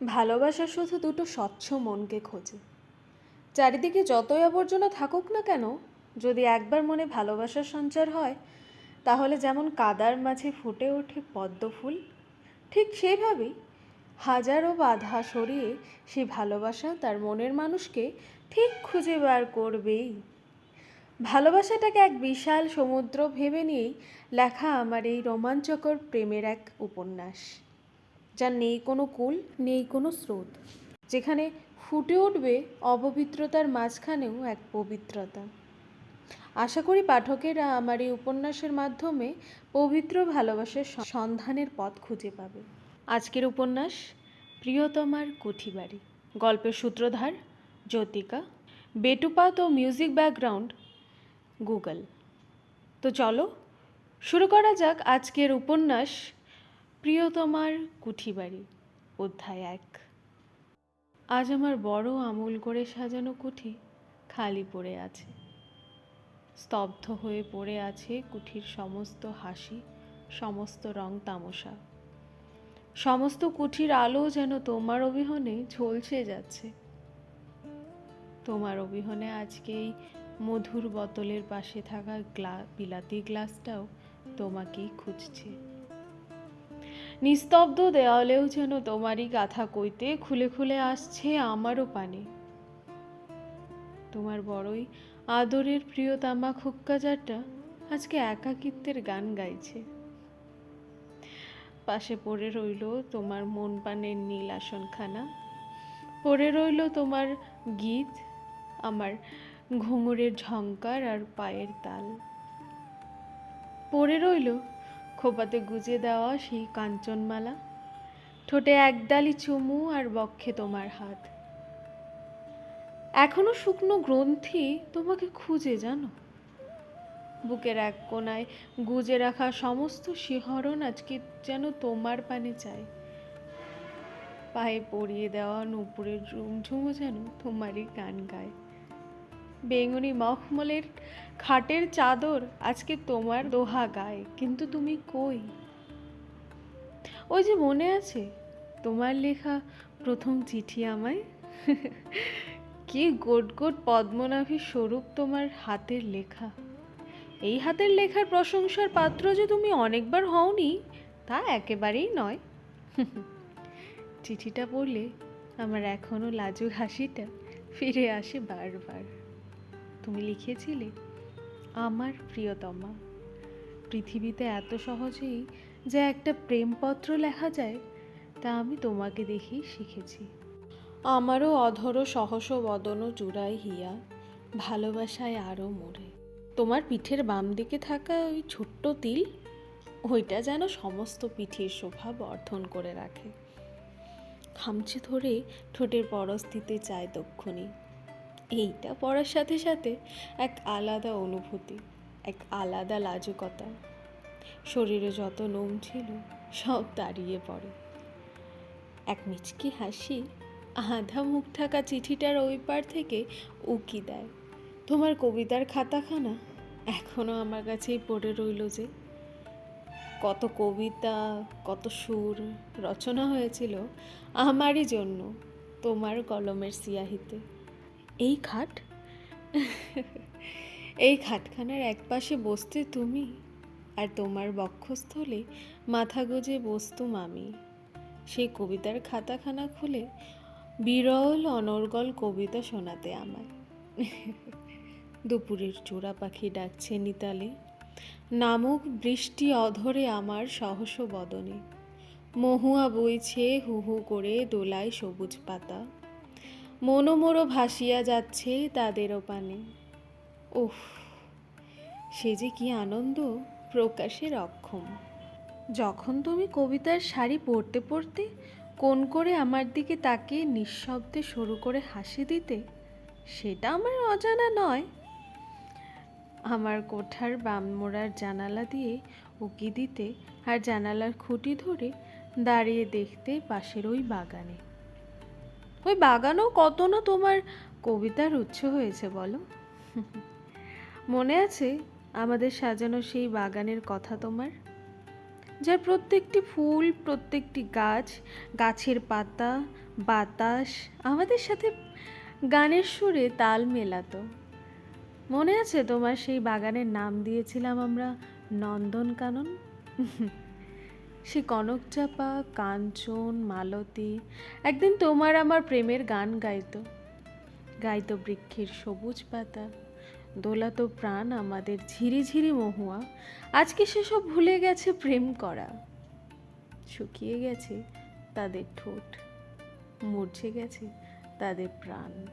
ভালোবাসা শুধু দুটো স্বচ্ছ মনকে খোঁজে। চারিদিকে যতই আবর্জনা থাকুক না কেন, যদি একবার মনে ভালোবাসার সঞ্চার হয়, তাহলে যেমন কাদার মাঝে ফুটে ওঠে পদ্ম ফুল, ঠিক সেইভাবেই হাজারো বাধা সরিয়ে সেই ভালোবাসা তার মনের মানুষকে ঠিক খুঁজে বার করবেই। ভালোবাসাটাকে এক বিশাল সমুদ্র ভেবে নিয়েই লেখা আমার এই রোমাঞ্চকর প্রেমের এক উপন্যাস। যার নেই কোনো কুল, নেই কোনো স্রোত, যেখানে ফুটে উঠবে অপবিত্রতার মাঝখানেও এক পবিত্রতা। আশা করি পাঠকেরা আমার এই উপন্যাসের মাধ্যমে পবিত্র ভালোবাসার সন্ধানের পথ খুঁজে পাবে। আজকের উপন্যাস, প্রিয়তমার কুঠিবাড়ি। গল্পের সূত্রধার, জ্যোতিকা। বেটুপাত ও মিউজিক ব্যাকগ্রাউন্ড, গুগল। তো চলো, শুরু করা যাক আজকের উপন্যাস প্রিয়তমার কুঠিবাড়ি, অধ্যায় এক। আজ আমার বড় আমূল করে সাজানো কুঠি খালি পড়ে আছে। স্তব্ধ হয়ে পড়ে আছে কুঠির সমস্ত হাসি, সমস্ত রং তামসা। সমস্ত কুঠির আলো যেন তোমার অবিহনে ঝলসে যাচ্ছে। তোমার অবিহনে আজকে এই মধুর বোতলের পাশে থাকা গ্লা বিলাতি গ্লাসটাও তোমাকেই খুঁজছে। নিস্তব্ধ দেওয়ালেও যেন তোমারই গাথা কইতে খুলে খুলে আসছে আমারও পানে। তোমার বড়ই আদরের প্রিয় তামা খুক্কাজারটা আজকে একাকিত্বের গান গাইছে। পাশে পড়ে রইল তোমার মন পানের নীল আসনখানা। পড়ে রইল তোমার গীত, আমার ঘুঙুরের ঝঙ্কার আর পায়ের তাল। পড়ে রইল খোপাতে গুজে দেওয়া সেই কাঞ্চনমালা। ঠোঁটে একদালি চুমু আর বক্ষে তোমার হাত। এখনও শুকনো গ্রন্থি তোমাকে খুঁজে জানো? বুকের এক কোনায় গুজে রাখা সমস্ত শিহরণ আজকে যেন তোমার পানে চায়। পায়ে পরিয়ে দেওয়া নুপুরের ঝুমঝুমো যেন তোমারই গান গায়। বেঙ্গনি মখমলের খাটের চাদর আজকে তোমার দোহা গায়ে, কিন্তু তুমি কই? ওই যে মনে আছে, তোমার লেখা প্রথম চিঠি আমায়? কি গোট গোট পদ্মনাভী স্বরূপ তোমার হাতের লেখা। এই হাতের লেখার প্রশংসার পাত্র যে তুমি অনেকবার হওনি, তা একেবারেই নয়। চিঠিটা পড়লে আমার এখনও লাজুক হাসিটা ফিরে আসে বারবার। তুমি লিখেছিলে, আমার প্রিয়তমা। পৃথিবীতে এত সহজেই যে একটা প্রেমপত্র লেখা যায়, তা আমি তোমাকে দেখেই শিখেছি। আমারও অধর সহস বদন জুড়াই হিয়া, ভালোবাসায় আরও মোড়ে। তোমার পিঠের বাম দিকে থাকা ওই ছোট্ট তিল, ওইটা যেন সমস্ত পিঠের শোভা বর্ধন করে রাখে। খামচে ধরে ঠোঁটের পরস্থিতে চায় দক্ষিণী এইটা পড়ার সাথে সাথে এক আলাদা অনুভূতি, এক আলাদা লাজুকতা। শরীরে যত নোম ছিল, সব দাঁড়িয়ে পড়ে। এক মিচকি হাসি আধা মুখ ঢাকা চিঠিটার ওই পার থেকে উকি দেয়। তোমার কবিতার খাতাখানা এখনও আমার কাছেই পড়ে রইল যে, কত কবিতা, কত সুর রচনা হয়েছিল আমারই জন্য তোমার কলমের সিয়াহিতে। এই খাট? এই খাটখানার একপাশে বসতে তুমি আর তোমার বক্ষস্থলে মাথা গুজে বসতুম আমি সেই কবিতার খাতাখানা খুলে বিরল অনর্গল কবিতা শোনাতে আমায়। দুপুরের চোরা পাখি ডাকছে নিতালে, নামক বৃষ্টি অধরে আমার সহস বদনে মহুয়া বইছে হু হু করে দোলায় সবুজ পাতা। মনোমোরো ভাসিয়া যাচ্ছে তাদেরও পানে উফ, সে যে কি আনন্দ, প্রকাশের অক্ষম। যখন তুমি কবিতার শাড়ি পড়তে পড়তে কোন করে আমার দিকে তাকিয়ে নিঃশব্দে শুরু করে হাসি দিতে, সেটা আমার অজানা নয়। আমার কোঠার বামমোড়ার জানালা দিয়ে উকি দিতে আর জানালার খুঁটি ধরে দাঁড়িয়ে দেখতে পাশের ওই বাগানে। ওই বাগানও কত না তোমার কবিতার উৎস হয়েছে বলো? মনে আছে আমাদের সাজানো সেই বাগানের কথা তোমার? যার প্রত্যেকটি ফুল, প্রত্যেকটি গাছ, গাছের পাতা, বাতাস, আমাদের সাথে গানের সুরে তাল মেলাতো। মনে আছে তোমার সেই বাগানের নাম দিয়েছিলাম আমরা নন্দনকানন? সে কনক চাপা কাঞ্চন, মালতী, একদিন তোমার আমার প্রেমের গান গাইত। গাইত বৃক্ষের সবুজ পাতা, দোলাতো প্রাণ আমাদের ঝিরিঝিরি মহুয়া। আজকে সেসব ভুলে গেছে প্রেম করা। শুকিয়ে গেছে তাদের ঠোঁট, মরছে গেছে তাদের প্রাণ।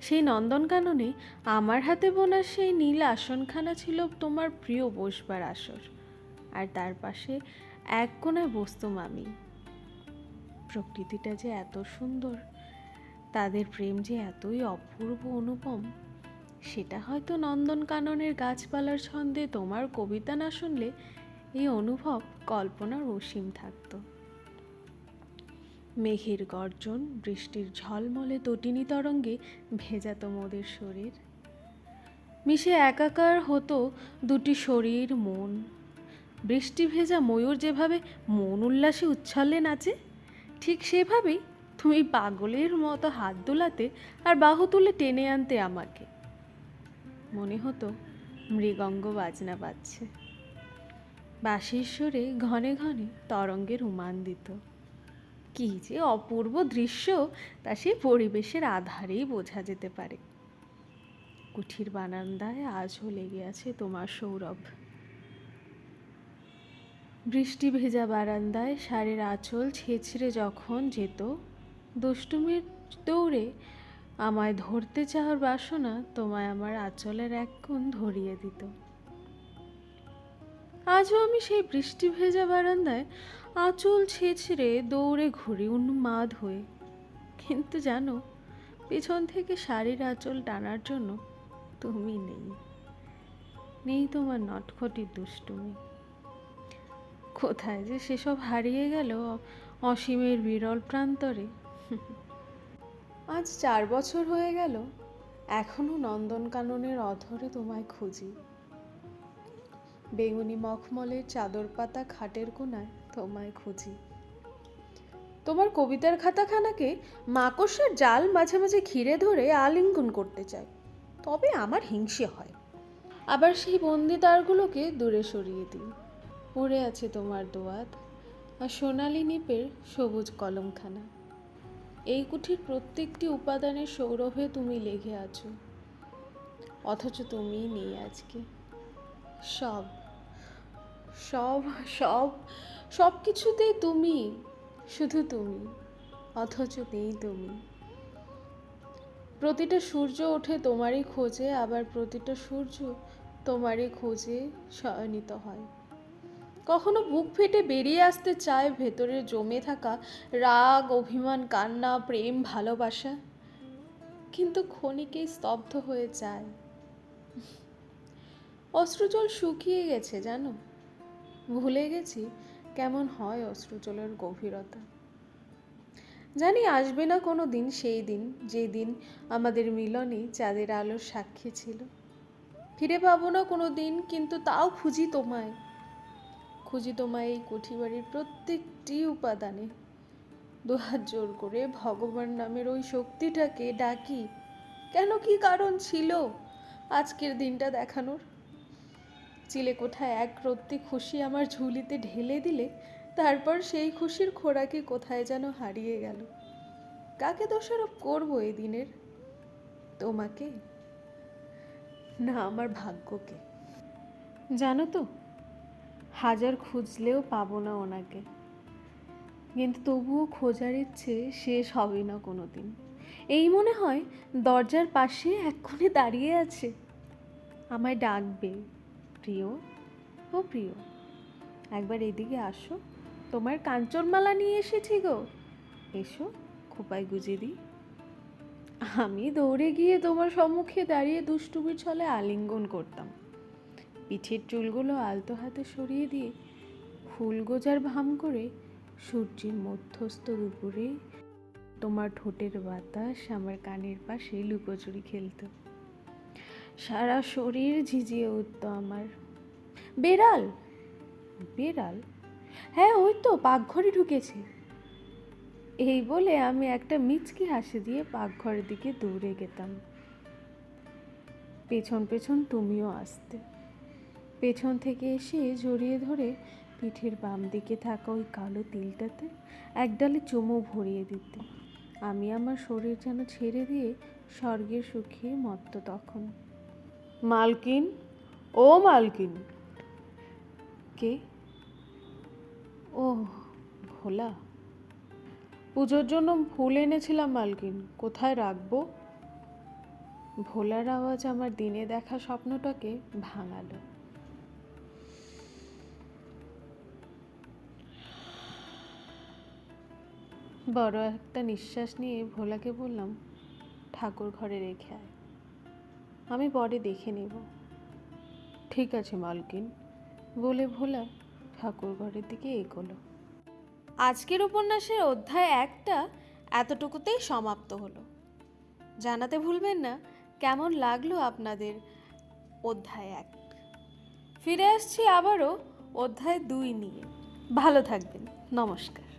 সেই নন্দনকাননে আমার হাতে বোনা সেই নীল আসনখানা ছিল তোমার প্রিয় বসবার আসর। আর তার পাশে এক কোণায় বসতুম আমি। প্রকৃতিটা যে এত সুন্দর, তাদের প্রেম যে এতই অপূর্ব অনুপম, সেটা হয়তো নন্দনকাননের গাছপালার ছন্দে তোমার কবিতা না শুনলে এই অনুভব কল্পনার অসীম থাকতো। মেঘের গর্জন, বৃষ্টির ঝলমলে তটিনী তরঙ্গে ভেজাতো মোদের শরীর। মিশে একাকার হতো দুটি শরীর, মন বৃষ্টি ভেজা ময়ূর যেভাবে মন উল্লাসে উচ্ছ্বালে নাচে, ঠিক সেভাবেই তুমি পাগলের মতো হাত দোলাতে আর বাহু তুলে টেনে আনতে আমাকে। মনে হতো মৃগঙ্গ বাজনা বাজছে। বাঁশির সুরে ঘনে ঘনে তরঙ্গের উমান দিত। কি যে অপূর্ব দৃশ্য তা সেই পরিবেশের আধারেই বোঝা যেতে পারে। কুঠির বারান্দায় আজও লেগে আছে তোমার সৌরভ। বৃষ্টি ভেজা বারান্দায় শাড়ির আঁচল ছেঁচড়ে যখন যেত, দুষ্টুমির দৌড়ে আমায় ধরতে চাওয়ার বাসনা তোমায় আমার আঁচলের এক কোণ ধরিয়ে দিত। আজও আমি সেই বৃষ্টি ভেজা বারান্দায় আঁচল ছেঁচড়ে দৌড়ে ঘুরি উন্মাদ হয়ে। কিন্তু জানো, পেছন থেকে শাড়ির আঁচল টানার জন্য তুমি নেই। নেই তোমার নটখটি দুষ্টুমি। কোথায় যে সেসব হারিয়ে গেল অসীমের বিরল প্রান্তরে? আজ চার বছর হয়ে গেল এখনও নন্দনকাননের অধরে তোমায় খুঁজি। বেগুনি মখমলের চাদর পাতা খাটের কোনায় তোমায় খুঁজি। তোমার কবিতার খাতাখানাকে মাকড়সার জাল মাঝে মাঝে ঘিরে ধরে আলিঙ্গন করতে চাই, তবে আমার হিংসে হয়। আবার সেই বন্দি তারগুলোকে দূরে সরিয়ে দিই। পড়ে আছে তোমার দোয়াত আর সোনালি নিপের সবুজ কলমখানা। এই কুঠির প্রত্যেকটি উপাদানের সৌরভে তুমি লেগে আছো। অথচ তুমিই নেই আজকে। সব সব সব সব কিছুতেই তুমি, শুধু তুমি অথচ নেই তুমি। প্রতিটা সূর্য ওঠে তোমারই খোঁজে, আবার প্রতিটা সূর্য তোমারই খোঁজে শয়নিত হয়। কখনো বুক ফেটে বেরিয়ে আসতে চায় ভেতরে জমে থাকা রাগ, অভিমান, কান্না, প্রেম, ভালোবাসা? কিন্তু ক্ষণিকেই স্তব্ধ হয়ে যায়। অশ্রুজল শুকিয়ে গেছে, জানো? ভুলে গেছি কেমন হয় অশ্রুজলের গভীরতা। জানি আসবে না কোনো দিন সেই দিন, যে দিন আমাদের মিলনে চাঁদের আলোর সাক্ষী ছিল। ফিরে পাবো না কোনো দিন, কিন্তু তাও খুঁজি তোমায়। খুঁজি তোমায় এই কুঠিবাড়ির প্রত্যেকটি উপাদানে। দুহাত জোর করে ভগবান নামের ওই শক্তিটাকে ডাকি। কেন কি কারণ ছিল আজকের দিনটা দেখানোর? চিলে কোঠায় এক রত্তি খুশি আমার ঝুলিতে ঢেলে দিলে, তারপর সেই খুশির খোরাকি কোথায় যেন হারিয়ে গেল। কাকে দোষারোপ করব এই দিনের? তোমাকে? না, আমার ভাগ্যকে। জানো তো হাজার খুঁজলেও পাবো না ওনাকে। কিন্তু তবুও খোঁজার ইচ্ছে শেষ হবে না কোনো দিন এই মনে হয় দরজার পাশে এক্ষুনি দাঁড়িয়ে আছে। আমায় ডাকবে, প্রিয়। ও প্রিয়, একবার এদিকে আসো। তোমার কাঞ্চনমালা নিয়ে এসেছি গো। এসো, খোপায় গুজে দিই। আমি দৌড়ে গিয়ে তোমার সম্মুখে দাঁড়িয়ে দুষ্টুমির ছলে আলিঙ্গন করতাম। পিঠের চুলগুলো আলতো হাতে সরিয়ে দিয়ে ফুল গোজার ভাম করে সূর্যের মধ্যস্থ দুপুরে তোমার ঠোঁটের বাতাস আমার কানের পাশে লুকোচুরি খেলত। সারা শরীর ঝিঝিয়ে উঠত আমার। বেড়াল বেড়াল? হ্যাঁ ওই তো পাকঘরে ঢুকেছে। এই বলে আমি একটা মিচকি হাসি দিয়ে পাকঘরের দিকে দৌড়ে গেতাম। পেছন পেছন তুমিও আসতে। পেছন থেকে এসে জড়িয়ে ধরে পিঠের বাম দিকে থাকা ওই কালো তিলটাতে এক ডালে চুমো ভরিয়ে দিতে। আমি আমার শরীর যেন ছেড়ে দিয়ে স্বর্গের সুখে মত্ত তখন। মালকিন? ও মালকিন। কে? ও ভোলা। পুজোর জন্য ফুল এনেছিলাম মালকিন, কোথায় রাখব? ভোলার আওয়াজ আমার দিনে দেখা স্বপ্নটাকে ভাঙালো। বড় একটা নিঃশ্বাস নিয়ে ভোলাকে বললাম, ঠাকুর ঘরে রেখে আয়। আমি পরে দেখে নেব। ঠিক আছে মালকিন। বলে ভোলা ঠাকুর ঘরের দিকে এগোলো। আজকের উপন্যাসের অধ্যায় একটা এতটুকুতেই সমাপ্ত হলো। জানাতে ভুলবেন না, কেমন লাগল আপনাদের অধ্যায় এক? ফিরে আসছি আবারও অধ্যায় দুই নিয়ে। ভালো থাকবেন, নমস্কার।